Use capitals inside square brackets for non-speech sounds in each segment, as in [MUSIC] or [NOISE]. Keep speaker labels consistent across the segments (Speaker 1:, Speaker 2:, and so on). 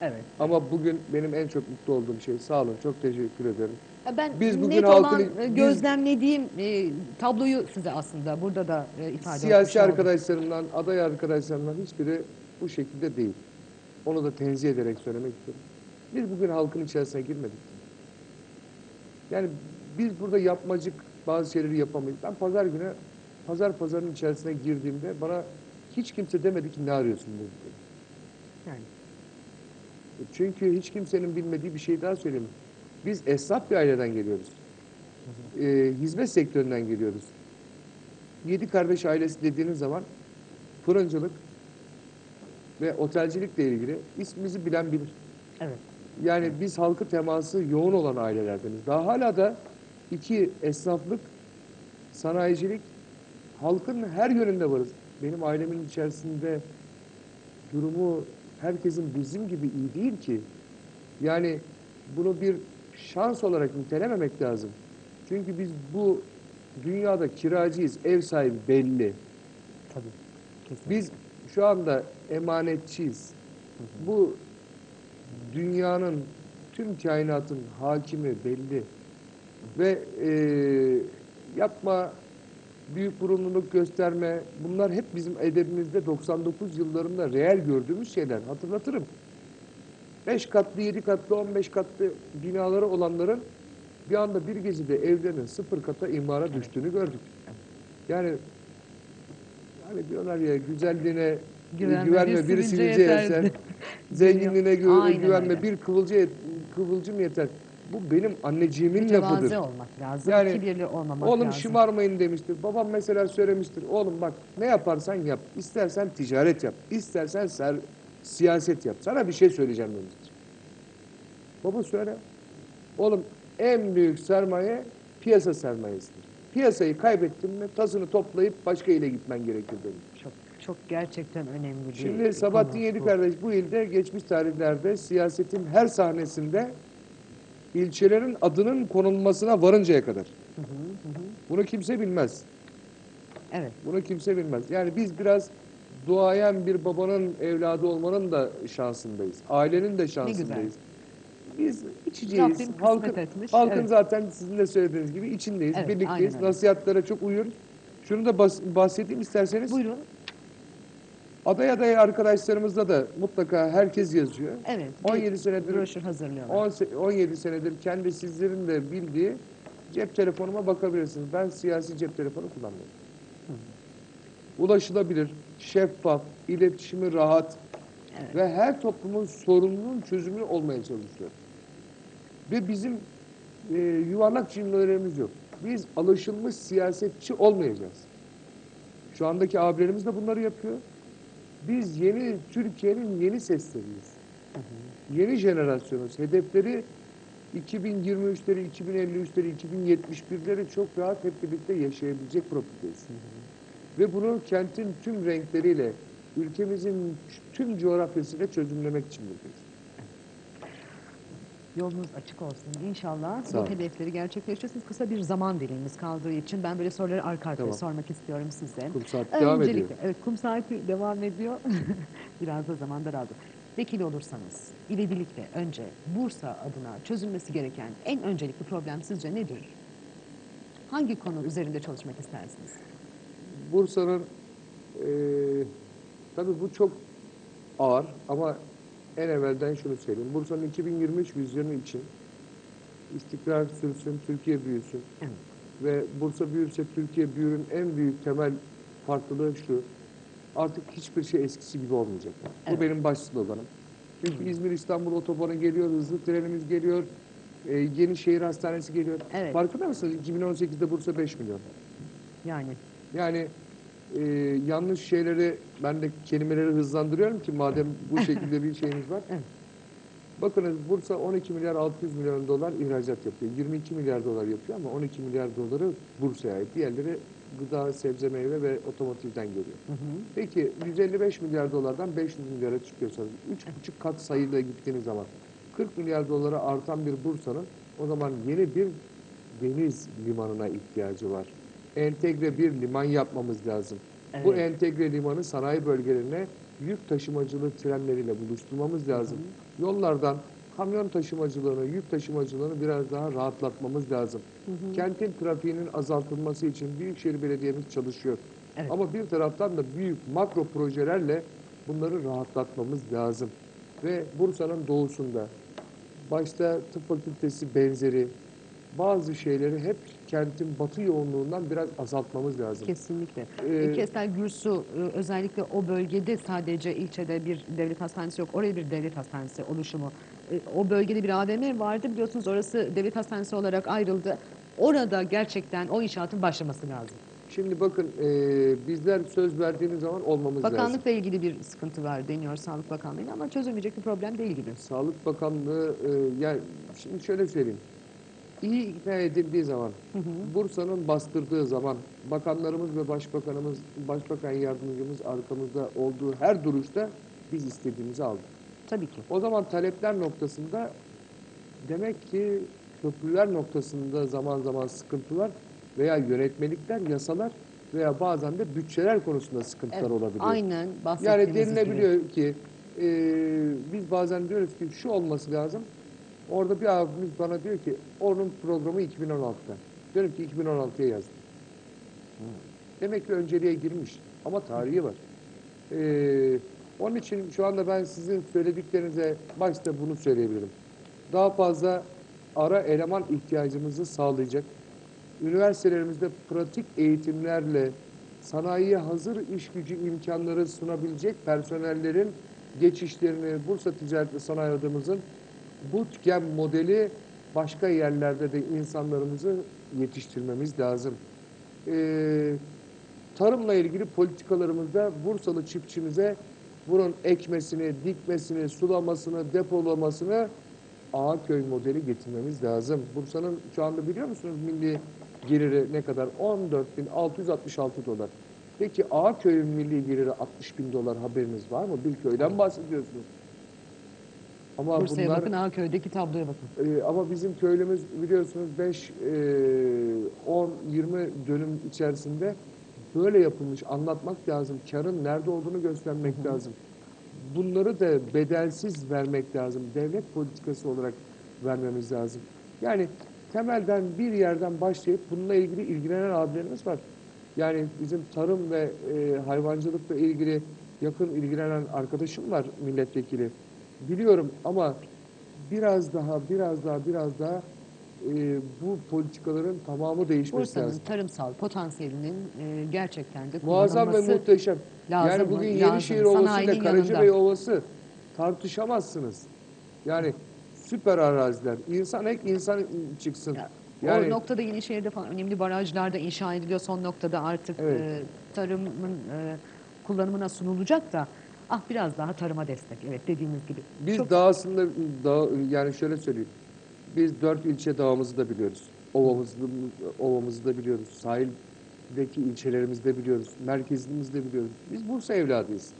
Speaker 1: Evet.
Speaker 2: Ama bugün benim en çok mutlu olduğum şey sağ olun çok teşekkür ederim.
Speaker 1: Ben
Speaker 2: Biz bugün
Speaker 1: net
Speaker 2: halkın-
Speaker 1: olan gözlemlediğim e, tabloyu size aslında burada da e, ifade
Speaker 2: Siyasi
Speaker 1: etmiş oldum.
Speaker 2: arkadaşlarımdan, aday arkadaşlarımdan hiçbiri bu şekilde değil. Onu da tenzih ederek söylemek istiyorum. Biz bugün halkın içerisine girmedik. Yani biz burada yapmacık bazı şeyleri yapamayız. Ben pazar günü pazar pazarın içerisine girdiğimde bana hiç kimse demedi ki ne arıyorsun dedi.
Speaker 1: Yani,
Speaker 2: Çünkü hiç kimsenin bilmediği bir şey daha söyleyeyim. Biz esnaf bir aileden geliyoruz. Ee, hizmet sektöründen geliyoruz. Yedi kardeş ailesi dediğiniz zaman fırıncılık ve otelcilikle ilgili ismimizi bilen bilir.
Speaker 1: evet.
Speaker 2: Yani biz halkı teması yoğun olan ailelerdeniz. Daha hala da iki esnaflık, sanayicilik, halkın her yönünde varız. Benim ailemin içerisinde durumu herkesin bizim gibi iyi değil ki. Yani bunu bir şans olarak nitelememek lazım. Çünkü biz bu dünyada kiracıyız, ev sahibi belli.
Speaker 1: Tabii. Kesinlikle.
Speaker 2: Biz şu anda emanetçiyiz. Bu dünyanın, tüm kainatın hakimi belli. Ve eee, yapma, büyük burunluluk gösterme, bunlar hep bizim edebimizde 99 yıllarında reel gördüğümüz şeyler. Hatırlatırım. 5 katlı, 7 katlı, 15 katlı binaları olanların bir anda bir gecede evlerinin sıfır kata imara düştüğünü gördük. Yani yani diyorlar ya güzelliğine
Speaker 1: Güvenme,
Speaker 2: güvenme,
Speaker 1: bir sivilce yeter.
Speaker 2: yeter. [LAUGHS] Zenginliğine gü-
Speaker 1: Aynen
Speaker 2: güvenme,
Speaker 1: öyle.
Speaker 2: bir kıvılcım, kıvılcım yeter. Bu benim anneciğimin lafıdır.
Speaker 1: Mütevazi olmak lazım.
Speaker 2: Yani,
Speaker 1: kibirli olmamak
Speaker 2: Oğlum
Speaker 1: lazım.
Speaker 2: şımarmayın demiştir. Babam mesela söylemiştir. Oğlum bak ne yaparsan yap. İstersen ticaret yap. İstersen ser, siyaset yap. Sana bir şey söyleyeceğim demiştir. Baba söyle. Oğlum en büyük sermaye piyasa sermayesidir. Piyasayı kaybettin mi tasını toplayıp başka ile gitmen gerekir demiş.
Speaker 1: Çok, çok gerçekten önemli bir
Speaker 2: Şimdi Sabahattin Yedi kardeş bu ilde geçmiş tarihlerde siyasetin her sahnesinde ilçelerin adının konulmasına varıncaya kadar.
Speaker 1: Hı hı, hı.
Speaker 2: Bunu kimse bilmez.
Speaker 1: Evet.
Speaker 2: Bunu kimse bilmez. Yani biz biraz duayen bir babanın evladı olmanın da şansındayız. Ailenin de şansındayız. Biz içeceğiz.
Speaker 1: Rabbim
Speaker 2: Halkın,
Speaker 1: etmiş,
Speaker 2: halkın
Speaker 1: evet.
Speaker 2: zaten sizin de söylediğiniz gibi içindeyiz.
Speaker 1: Evet,
Speaker 2: Birlikteyiz. Nasihatlere çok uyuyoruz. Şunu da bahsedeyim isterseniz.
Speaker 1: Buyurun.
Speaker 2: Aday aday arkadaşlarımızda da mutlaka herkes yazıyor.
Speaker 1: Evet. bir
Speaker 2: 17 senedir
Speaker 1: broşür hazırlıyorlar.
Speaker 2: 10 se- 17 senedir kendi sizlerin de bildiği cep telefonuma bakabilirsiniz. Ben siyasi cep telefonu kullanmıyorum. Ulaşılabilir, şeffaf, iletişimi rahat
Speaker 1: Evet.
Speaker 2: ve her toplumun sorununun çözümü olmaya çalışıyor. Ve bizim e, yuvarlak cümlelerimiz yok. Biz alışılmış siyasetçi olmayacağız. Şu andaki abilerimiz de bunları yapıyor. Biz yeni Türkiye'nin yeni sesleriyiz yeni jenerasyonuz. Hedefleri 2023'leri, 2053'leri, 2071'leri çok rahat hep birlikte yaşayabilecek profildeyiz. Ve bunu kentin tüm renkleriyle, ülkemizin tüm coğrafyasıyla çözümlemek için buradayız.
Speaker 1: Yolunuz açık olsun. İnşallah
Speaker 2: Sağ
Speaker 1: bu hedefleri gerçekleştirirsiniz. Kısa bir zaman dilimimiz kaldığı için ben böyle soruları arka arkaya
Speaker 2: Tamam.
Speaker 1: sormak istiyorum size.
Speaker 2: Kum saati devam ediyor.
Speaker 1: Öncelikle, evet kum saati devam ediyor. [LAUGHS] Biraz da zaman daraldı. Vekil olursanız ivedilikle önce Bursa adına çözülmesi gereken en öncelikli problem sizce nedir? Hangi konu üzerinde çalışmak istersiniz?
Speaker 2: Bursa'nın eee tabii bu çok ağır ama en evvelden şunu söyleyeyim. Bursa'nın 2023 vizyonu için istikrar sürsün, Türkiye büyüsün. Ve Bursa büyürse Türkiye büyürün en büyük temel farklılığı şu. Artık hiçbir şey eskisi gibi olmayacak.
Speaker 1: Evet.
Speaker 2: Bu benim baş sloganım. Çünkü İzmir İstanbul otobanı geliyor, hızlı trenimiz geliyor, e, yeni şehir hastanesi geliyor.
Speaker 1: Evet.
Speaker 2: Farkında mısınız? 2018'de Bursa 5 milyon.
Speaker 1: Yani
Speaker 2: Yani e, yanlış şeyleri ben de kelimeleri hızlandırıyorum ki madem bu [LAUGHS] şekilde bir şeyimiz var.
Speaker 1: Evet.
Speaker 2: Bakınız Bursa 12 milyar 600 milyon dolar ihracat yapıyor. 22 milyar dolar yapıyor ama 12 milyar doları Bursa'ya ait. Diğerleri gıda, sebze, meyve ve otomotivden geliyor.
Speaker 1: hı hı,
Speaker 2: Peki 155 milyar dolardan 500 milyara çıkıyorsanız 3,5 kat sayıyla gittiğiniz zaman 40 milyar dolara artan bir Bursa'nın o zaman yeni bir deniz limanına ihtiyacı var. Entegre bir liman yapmamız lazım. Bu
Speaker 1: Evet.
Speaker 2: entegre limanı sanayi bölgelerine yük taşımacılığı trenleriyle buluşturmamız lazım. Yollardan kamyon taşımacılığını, yük taşımacılığını biraz daha rahatlatmamız lazım. Kentin trafiğinin azaltılması için Büyükşehir Belediye'miz çalışıyor.
Speaker 1: Evet.
Speaker 2: Ama bir taraftan da büyük makro projelerle bunları rahatlatmamız lazım. Ve Bursa'nın doğusunda başta tıp fakültesi benzeri bazı şeyleri hep kentin batı yoğunluğundan biraz azaltmamız lazım.
Speaker 1: Kesinlikle.
Speaker 2: Ee,
Speaker 1: Kestel Gürsu e, özellikle o bölgede sadece ilçede bir devlet hastanesi yok. Oraya bir devlet hastanesi oluşumu. E, O bölgede bir AVM vardı. Biliyorsunuz orası devlet hastanesi olarak ayrıldı. Orada gerçekten o inşaatın başlaması lazım.
Speaker 2: Şimdi bakın e, bizler söz verdiğimiz zaman olmamız lazım.
Speaker 1: Bakanlıkla ilgili bir sıkıntı var deniyor Sağlık Bakanlığı'na ama çözülmeyecek bir problem değil gibi.
Speaker 2: Sağlık Bakanlığı e, yani şimdi şöyle söyleyeyim. İyi ikna edildiği zaman, Bursa'nın bastırdığı zaman bakanlarımız ve başbakanımız, başbakan yardımcımız arkamızda olduğu her duruşta biz istediğimizi aldık.
Speaker 1: Tabii ki.
Speaker 2: O zaman talepler noktasında demek ki köprüler noktasında zaman zaman sıkıntı var veya yönetmelikler, yasalar veya bazen de bütçeler konusunda sıkıntılar
Speaker 1: Evet,
Speaker 2: olabiliyor.
Speaker 1: Aynen
Speaker 2: Yani
Speaker 1: bahsettiğimiz gibi.
Speaker 2: denilebiliyor ki e, biz bazen diyoruz ki şu olması lazım. Orada bir abimiz bana diyor ki onun programı 2016'da. Diyorum ki 2016'ya yazdım. Demek ki önceliğe girmiş ama tarihi var. E, onun için şu anda ben sizin söylediklerinize başta bunu söyleyebilirim. Daha fazla ara eleman ihtiyacımızı sağlayacak. Üniversitelerimizde pratik eğitimlerle sanayiye hazır iş gücü imkanları sunabilecek personellerin geçişlerini Bursa Ticaret ve Sanayi Odamızın bootcamp modeli başka yerlerde de insanlarımızı yetiştirmemiz lazım. Ee, tarımla ilgili politikalarımızda Bursalı çiftçimize bunun ekmesini, dikmesini, sulamasını, depolamasını Ağaköy modeli getirmemiz lazım. Bursa'nın şu anda biliyor musunuz milli geliri ne kadar? 14.666 dolar. Peki Ağaköy'ün milli geliri 60 bin dolar haberiniz var mı? Bilköy'den bahsediyorsunuz. Ama
Speaker 1: Bursa'ya
Speaker 2: bunlar
Speaker 1: bakın, Ağköy'deki tabloya bakın.
Speaker 2: ee, ama bizim köylümüz biliyorsunuz 5, 10, 20 dönüm içerisinde böyle yapılmış anlatmak lazım. Karın nerede olduğunu göstermek lazım. Bunları da bedelsiz vermek lazım. Devlet politikası olarak vermemiz lazım. Yani temelden bir yerden başlayıp bununla ilgili ilgilenen abilerimiz var. Yani bizim tarım ve e, hayvancılıkla ilgili yakın ilgilenen arkadaşım var milletvekili. Biliyorum ama biraz daha, biraz daha, biraz daha e, bu politikaların tamamı değişmesi
Speaker 1: Bursa'nın
Speaker 2: lazım.
Speaker 1: tarımsal potansiyelinin e, gerçekten de
Speaker 2: Muazzam ve muhteşem.
Speaker 1: lazım
Speaker 2: yani
Speaker 1: mı?
Speaker 2: bugün
Speaker 1: Lazım.
Speaker 2: Yenişehir Ovası ile Karacabey. Ovası tartışamazsınız. Yani süper araziler. İnsan ek insan çıksın.
Speaker 1: Ya,
Speaker 2: Yani
Speaker 1: o noktada Yenişehir'de falan önemli barajlar da inşa ediliyor. Son noktada artık
Speaker 2: Evet.
Speaker 1: e, tarımın e, kullanımına sunulacak da ah biraz daha tarıma destek. Evet dediğiniz gibi.
Speaker 2: biz
Speaker 1: Çok-
Speaker 2: dağısında dağ, yani şöyle söyleyeyim. Biz dört ilçe dağımızı da biliyoruz. Ovamızı, ovamızı da biliyoruz. Sahildeki ilçelerimizi de biliyoruz. Merkezimizi de biliyoruz. Biz Bursa evladıyız.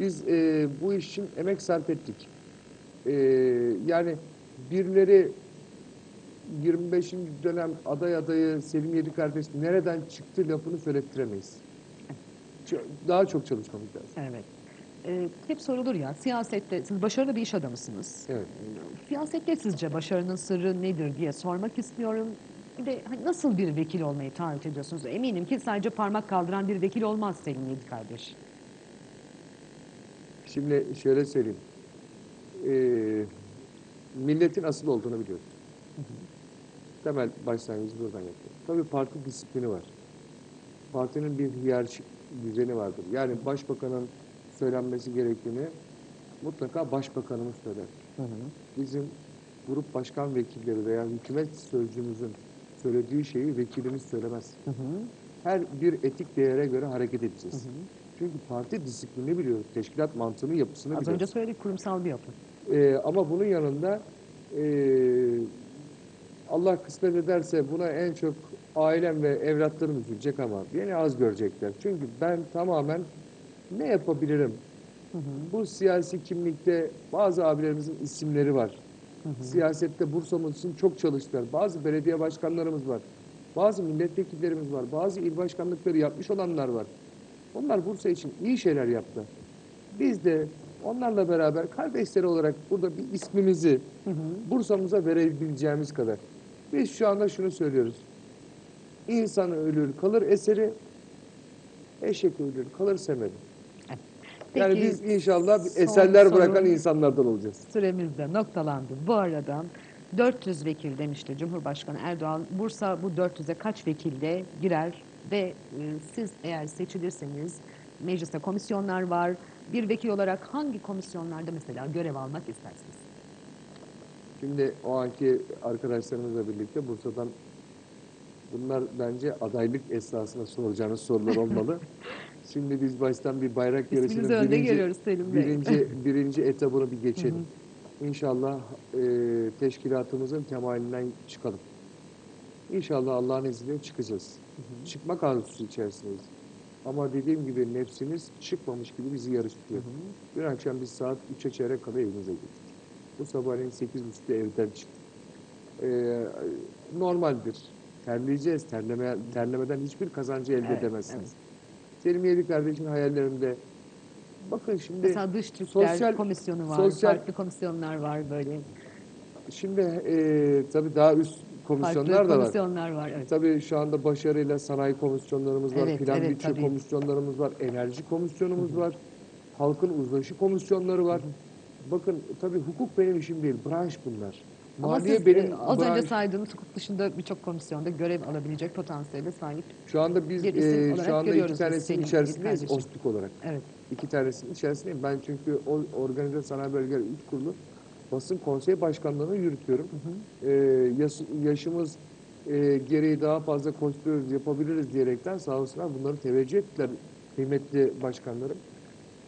Speaker 2: Biz e, bu iş için emek sarf ettik. E, yani birileri 25. dönem aday adayı Selim Yedi kardeş nereden çıktı lafını söylettiremeyiz. Daha çok çalışmamız lazım.
Speaker 1: Evet. E, hep sorulur ya siyasette siz başarılı bir iş adamısınız.
Speaker 2: Evet.
Speaker 1: Siyasette sizce başarının sırrı nedir diye sormak istiyorum. Bir de hani nasıl bir vekil olmayı taahhüt ediyorsunuz? Eminim ki sadece parmak kaldıran bir vekil olmaz Selim Yedi kardeş.
Speaker 2: Şimdi şöyle söyleyeyim. Ee, milletin asıl olduğunu biliyoruz. Temel başlangıcı buradan yapıyor. Tabii parti disiplini var. Partinin bir hiyerarşik düzeni vardır. Yani başbakanın söylenmesi gerektiğini mutlaka başbakanımız söyler. Bizim grup başkan vekilleri veya hükümet sözcümüzün söylediği şeyi vekilimiz söylemez. Her bir etik değere göre hareket edeceğiz. Çünkü parti disiplini biliyoruz. Teşkilat mantığını, yapısını
Speaker 1: Az
Speaker 2: biliyoruz.
Speaker 1: önce söyledik kurumsal bir yapı.
Speaker 2: Ee, ama bunun yanında ee, Allah kısmet ederse buna en çok ailem ve evlatlarım üzülecek ama beni az görecekler. Çünkü ben tamamen ne yapabilirim? Bu siyasi kimlikte bazı abilerimizin isimleri var. Siyasette Bursa'mız için çok çalıştılar. Bazı belediye başkanlarımız var. Bazı milletvekillerimiz var. Bazı il başkanlıkları yapmış olanlar var. Onlar Bursa için iyi şeyler yaptı. Biz de Onlarla beraber kardeşleri olarak burada bir ismimizi Bursa'mıza verebileceğimiz kadar. Biz şu anda şunu söylüyoruz. İnsan ölür kalır eseri, eşek ölür kalır semeri. Yani
Speaker 1: Peki,
Speaker 2: biz inşallah eserler bırakan
Speaker 1: sorum.
Speaker 2: insanlardan olacağız.
Speaker 1: Süremiz de noktalandı. Bu arada 400 vekil demişti Cumhurbaşkanı Erdoğan. Bursa bu 400'e kaç vekilde girer ve e, siz eğer seçilirseniz mecliste komisyonlar var. Bir vekil olarak hangi komisyonlarda mesela görev almak istersiniz?
Speaker 2: Şimdi o anki arkadaşlarımızla birlikte Bursa'dan bunlar bence adaylık esnasında soracağınız sorular olmalı. [LAUGHS] Şimdi biz baştan bir bayrak yarışının birinci, birinci, birinci etabını bir geçelim. İnşallah e, teşkilatımızın temalinden çıkalım. İnşallah Allah'ın izniyle çıkacağız. Çıkmak arzusu içerisindeyiz. Ama dediğim gibi nefsimiz çıkmamış gibi bizi yarıştırıyor. Bir akşam biz saat 3'e çeyrek kala evimize gittik. Bu sabahleyin 8.30'da evden çıktık. Ee, normaldir. Terleyeceğiz. Terleme, terlemeden hiçbir kazancı elde
Speaker 1: Evet,
Speaker 2: edemezsiniz. Selim Yedi kardeşin hayallerinde bakın şimdi
Speaker 1: Mesela dış Türkler
Speaker 2: sosyal-
Speaker 1: komisyonu var,
Speaker 2: sosyal-
Speaker 1: farklı komisyonlar var böyle.
Speaker 2: şimdi e, tabii daha üst komisyonlar
Speaker 1: farklı
Speaker 2: da var.
Speaker 1: komisyonlar var. Evet.
Speaker 2: Tabii şu anda başarıyla sanayi komisyonlarımız var,
Speaker 1: Evet,
Speaker 2: plan
Speaker 1: evet,
Speaker 2: bütçe
Speaker 1: tabii.
Speaker 2: komisyonlarımız var, enerji komisyonumuz var, halkın uzlaşı komisyonları var. Bakın tabii hukuk benim işim değil, branş bunlar.
Speaker 1: Ama
Speaker 2: Maliye
Speaker 1: siz
Speaker 2: benim
Speaker 1: e, az önce saydığınız hukuk dışında birçok komisyonda görev alabilecek potansiyele sahip.
Speaker 2: Şu anda biz e, şu anda iki tanesinin içerisindeyiz. OSTÜK olarak.
Speaker 1: Evet.
Speaker 2: İki tanesinin içerisindeyim. Ben çünkü o Organize Sanayi Bölgeleri Üst Kurulu basın konseyi başkanlığını yürütüyorum. E, yaş- yaşımız e, gereği daha fazla koşturuyoruz, yapabiliriz diyerekten sağ olsunlar bunları teveccüh ettiler kıymetli başkanlarım.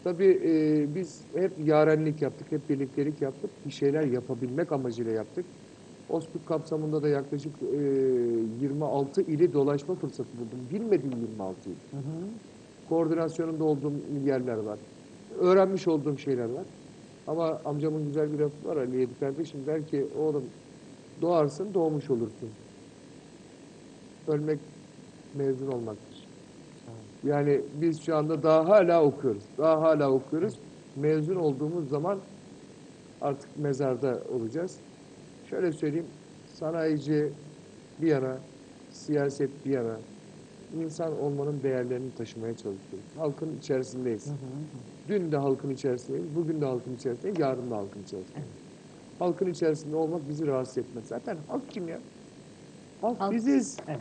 Speaker 2: Tabii e, biz hep yarenlik yaptık, hep birliktelik yaptık. Bir şeyler yapabilmek amacıyla yaptık. OSPİK kapsamında da yaklaşık e, 26 ili dolaşma fırsatı buldum. Bilmediğim 26 il. Koordinasyonunda olduğum yerler var. Öğrenmiş olduğum şeyler var. Ama amcamın güzel bir lafı var Ali Yedi kardeşim der ki oğlum doğarsın doğmuş olursun. Ölmek mezun olmaktır. Yani biz şu anda daha hala okuyoruz. Daha hala okuyoruz. Mezun olduğumuz zaman artık mezarda olacağız. Şöyle söyleyeyim. Sanayici bir yana, siyaset bir yana, insan olmanın değerlerini taşımaya çalışıyoruz. Halkın içerisindeyiz. Dün de halkın içerisindeyiz, bugün de halkın içerisindeyiz, yarın da halkın içerisindeyiz. Halkın içerisinde olmak bizi rahatsız etmez. Zaten halk kim ya? Halk,
Speaker 1: Halk-
Speaker 2: biziz.
Speaker 1: Evet.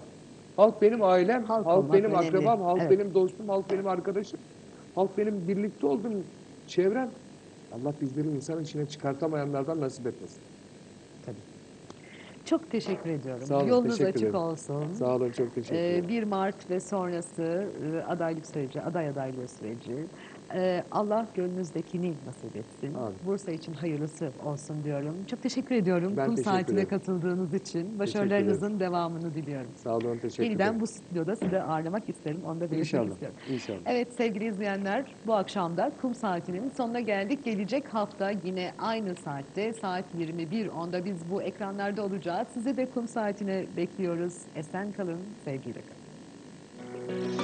Speaker 2: Halk benim ailem,
Speaker 1: Halk
Speaker 2: halk, benim
Speaker 1: önemli.
Speaker 2: akrabam, halk
Speaker 1: Evet.
Speaker 2: benim dostum, halk benim arkadaşım. Halk benim birlikte olduğum çevrem. Allah bizleri insan içine çıkartamayanlardan nasip etmesin.
Speaker 1: Çok teşekkür ediyorum.
Speaker 2: Sağ olun,
Speaker 1: Yolunuz
Speaker 2: teşekkür
Speaker 1: açık
Speaker 2: ederim.
Speaker 1: olsun.
Speaker 2: Sağ olun, çok teşekkür
Speaker 1: Ee,
Speaker 2: ederim.
Speaker 1: 1 Mart ve sonrası e, adaylık süreci, aday adaylığı süreci. Ee, Allah gönlünüzdekini nasip etsin.
Speaker 2: Amin.
Speaker 1: Bursa için hayırlısı olsun diyorum. Çok teşekkür ediyorum
Speaker 2: Ben
Speaker 1: kum
Speaker 2: teşekkür
Speaker 1: saatine
Speaker 2: ederim.
Speaker 1: katıldığınız için. Başarılarınızın devamını diliyorum.
Speaker 2: Sağ olun, teşekkür
Speaker 1: Yeniden
Speaker 2: ederim.
Speaker 1: bu stüdyoda sizi ağırlamak isterim. Onu da belirtmek
Speaker 2: İnşallah,
Speaker 1: istiyorum.
Speaker 2: inşallah.
Speaker 1: Evet sevgili izleyenler bu akşam da kum saatinin sonuna geldik. Gelecek hafta yine aynı saatte saat 21.10'da biz bu ekranlarda olacağız. Sizi de kum saatine bekliyoruz. Esen kalın, sevgiyle kalın.